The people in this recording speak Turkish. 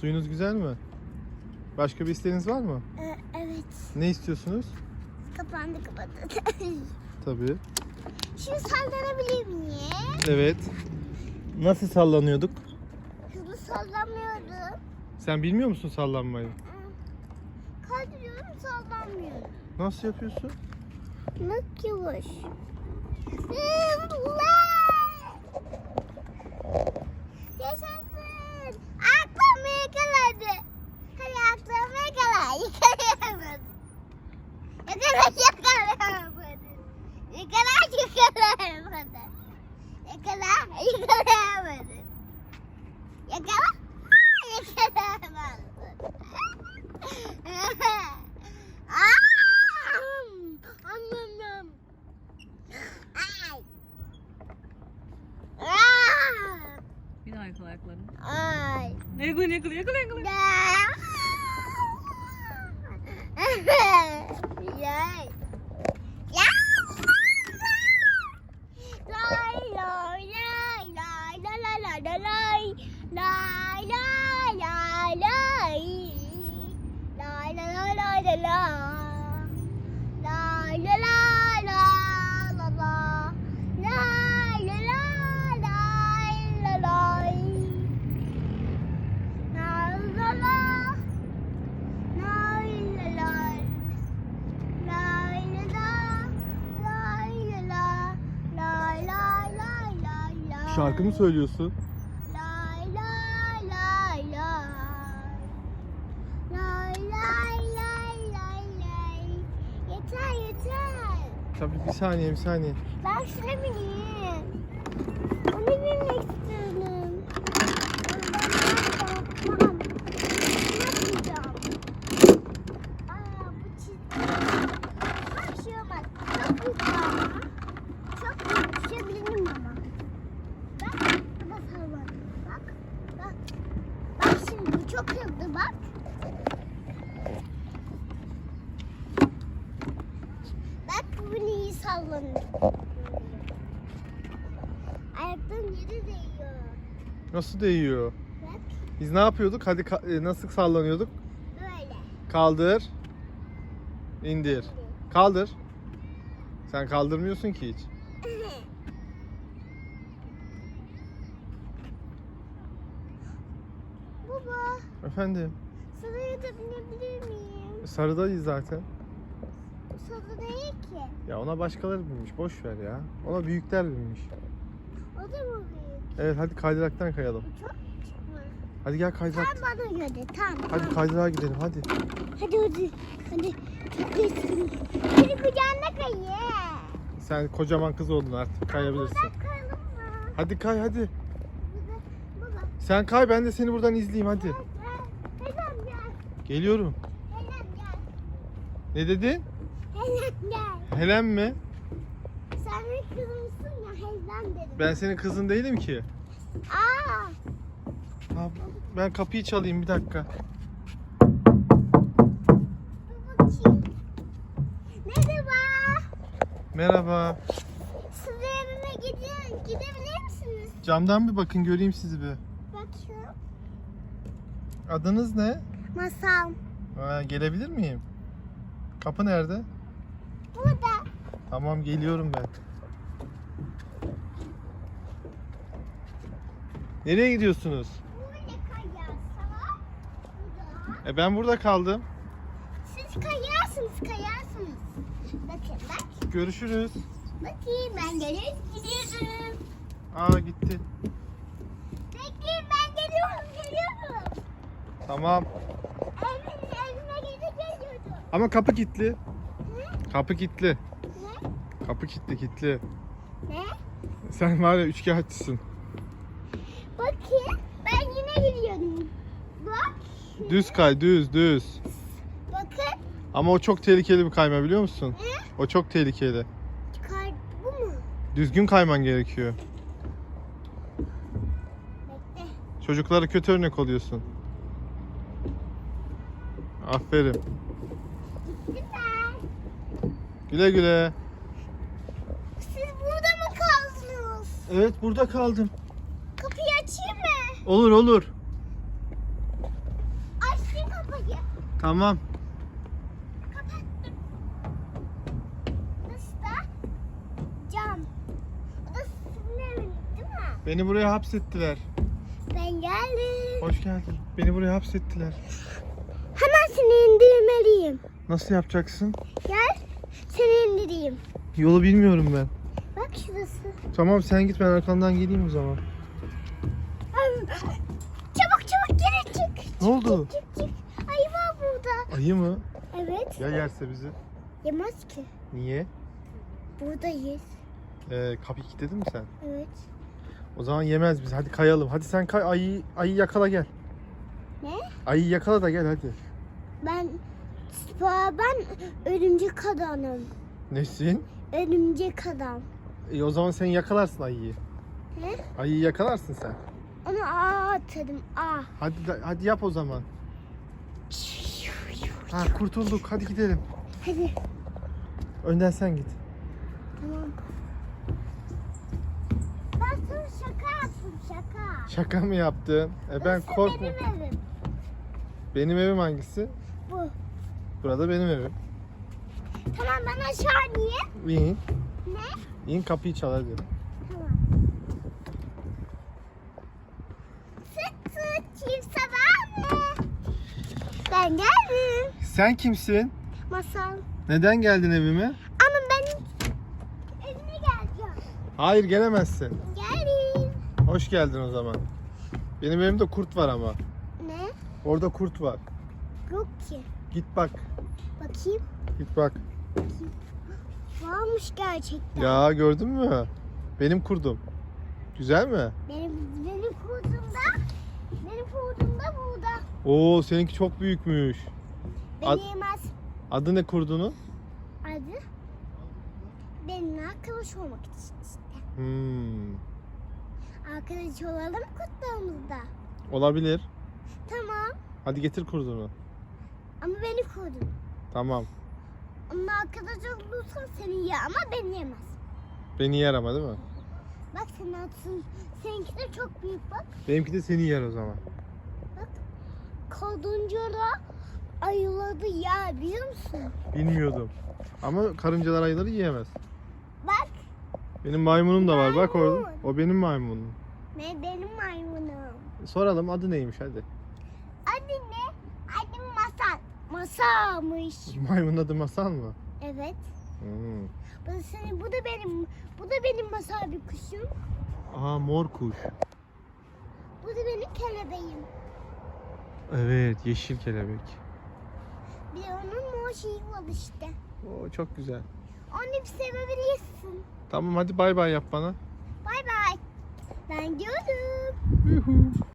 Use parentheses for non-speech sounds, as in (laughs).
Suyunuz güzel mi? Başka bir isteğiniz var mı? Ee, evet. Ne istiyorsunuz? Kapandı kapadı. (laughs) Tabii. Şimdi sallanabilir miyim? Evet. Nasıl sallanıyorduk? Hızlı sallamıyorum. Sen bilmiyor musun sallanmayı? Kaydırıyorum sallanmıyorum. Nasıl yapıyorsun? Nasıl yavaş? Yaşasın. Yakala yakala yakala yakala. Şarkı mı söylüyorsun? Lay lay lay lay. Lay lay lay lay lay. Yeter yeter. Tabii bir saniye bir saniye. Ben şuna bineyim. Onu binmek istiyorum. Ben bakmam. Ne yapacağım? Aa bu çizgi. Bir şey olmaz. Çok büyük ama. Çok büyük düşebilirim ama. Bak. Bak sallan. Bak. Bak. Bak şimdi bu çok hızlı bak. Bak bunu iyi sallanıyor. Yere değiyor. Nasıl değiyor? Bak Biz ne yapıyorduk? Hadi e, nasıl sallanıyorduk? böyle. Kaldır. indir. Kaldır. Sen kaldırmıyorsun ki hiç. (laughs) Baba, Efendim. saraya da binebilir miyim? Sarıdayız zaten. Değil ki. Ya ona başkaları binmiş. Boş ver ya. Ona büyükler binmiş. O da mı büyük? Evet hadi kaydıraktan kayalım. Çok mü? Hadi gel kaydırak. Tam bana göre, tam. Hadi tam. kaydırağa gidelim hadi. Hadi hadi. Hadi. Çok. Beni kucağına kayı. Sen kocaman kız oldun artık kayabilirsin. Buradan kayalım mı? Hadi kay hadi. Sen kay ben de seni buradan izleyeyim hadi. Gel, gel. Gel. Geliyorum. Helal gel. Ne dedin? Gel. Helen mi? Sen benim kızımsın ya helal dedim. Ben senin kızın değilim ki. Aa. Ha, ben kapıyı çalayım bir dakika. Merhaba. Merhaba. Size evime gide gidebilir misiniz? Camdan bir bakın göreyim sizi bir. Bakıyorum. Adınız ne? Masal. Ha, gelebilir miyim? Kapı nerede? Burada. Tamam geliyorum ben. Nereye gidiyorsunuz? Burada. E ben burada kaldım. Siz kayarsınız kayarsınız. Bakın bak. Görüşürüz. Bakayım ben gelip gidiyorum. Aa gitti. Bekleyin ben geliyorum geliyorum. Tamam. Evin evime gidip geliyordum. Ama kapı kilitli. Kapı kilitli. Ne? Kapı kilitli kilitli. Ne? Sen var ya üçkağıtçısın. Bakayım. Ben yine gidiyorum. Bak. Düz kay düz düz. Bakın. Ama o çok tehlikeli bir kayma biliyor musun? Ne? O çok tehlikeli. Çıkar bu mu? Düzgün kayman gerekiyor. Bekle. Çocuklara kötü örnek oluyorsun. Aferin. Güle güle. Siz burada mı kaldınız? Evet burada kaldım. Kapıyı açayım mı? Olur olur. Tamam. Kapattım. Burası da cam. Bu da sizin eviniz değil mi? Beni buraya hapsettiler. Ben geldim. Hoş geldin. Beni buraya hapsettiler. Hemen seni indirmeliyim. Nasıl yapacaksın? Gel seni indireyim. Yolu bilmiyorum ben. Bak şurası. Tamam sen git ben arkandan geleyim o zaman. Çabuk çabuk geri çık. Ne oldu? Çık çık. Ayı var burada. Ayı mı? Evet. Ya yerse bizi? Yemez ki. Niye? Buradayız. Ee, kapıyı kilitledin mi sen? Evet. O zaman yemez biz. Hadi kayalım. Hadi sen kay ayıyı, ayı yakala gel. Ne? Ayıyı yakala da gel hadi. Ben ben örümcek adamım. Nesin? Örümcek adam. İyi o zaman sen yakalarsın ayıyı. Ne? Ayıyı yakalarsın sen. Onu ağa atarım. Ağa. Hadi hadi yap o zaman. Ha kurtulduk. Hadi gidelim. Hadi. Önden sen git. Tamam. Ben sana şaka yaptım şaka. Şaka mı yaptın? E ben Burası korkma. Benim evim. Benim evim hangisi? Bu. Burada benim evim. Tamam ben aşağı niye? İn. Ne? İn kapıyı çal hadi. Tamam. Çift sever mi? Ben geldim. Sen kimsin? Masal. Neden geldin evime? Ama ben evine geleceğim. Hayır gelemezsin. Gelin. Hoş geldin o zaman. Benim evimde kurt var ama. Ne? Orada kurt var. Yok ki. Git bak. Bakayım. Git bak. (gasps) Varmış gerçekten. Ya gördün mü? Benim kurdum. Güzel mi? Benim benim kurdumda benim kurdumda burada. Oo seninki çok büyükmüş. Beni Ad- yemez. Adı ne kurdunun? Adı benimle arkadaş olmak için işte. Hmm. Arkadaş olalım kutlarımızda. Olabilir. Tamam. Hadi getir kurdunu. Ama beni kurdun. Tamam. Ama arkadaş olursan seni yer ama beni yemez. Beni yer ama değil mi? Bak senin atın, seninki de çok büyük bak. Benimki de seni yer o zaman. Kadıncara ayıladı ya biliyor musun? Bilmiyordum. Ama karıncalar ayıları yiyemez. Bak Benim maymunum da var. Bak orada. O benim maymunum. ne benim maymunum. Soralım adı neymiş hadi. Adı ne? Masalmış. (laughs) Maymunun adı masal mı? Evet. Hmm. Bu da senin, bu da benim, bu da benim masal bir kuşum. Aa mor kuş. Bu da benim kelebeğim. Evet yeşil kelebek. Bir de onun mor şeyi var işte. Oo çok güzel. Onu bir sevebilirsin. Tamam hadi bay bay yap bana. Bay bay. Ben gidiyorum. Yuhu.